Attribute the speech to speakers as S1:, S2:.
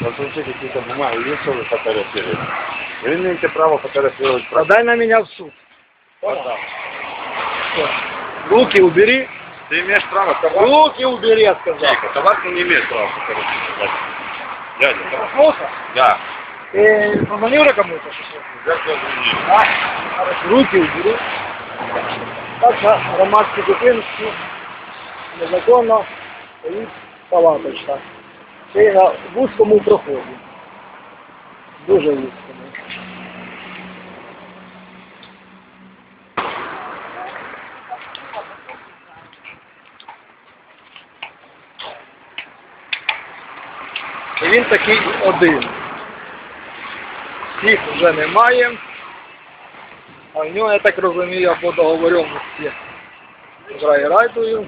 S1: Зазвичай какие-то бумаги есть, что вы фотографируете. Вы имеете право фотографировать правда.
S2: Подай на меня в суд.
S1: Пожалуйста.
S2: Руки убери.
S1: Ты имеешь право товар.
S2: Руки убери, я сказал.
S1: Тихо, товар ты не имеешь права фотографировать. Дядя, товар.
S2: Проснулся?
S1: Да.
S2: Ты позвонил уже кому-то? что ли?
S1: Я тебя звоню.
S2: А? Хорошо. Руки убери. Так, на громадській зупинці незаконно стоїть палаточка. Це на вузькому проході. Дуже вузькому. І він такий один. Всіх вже немає. А в нього, я так розумію, або договоренності з райрадою.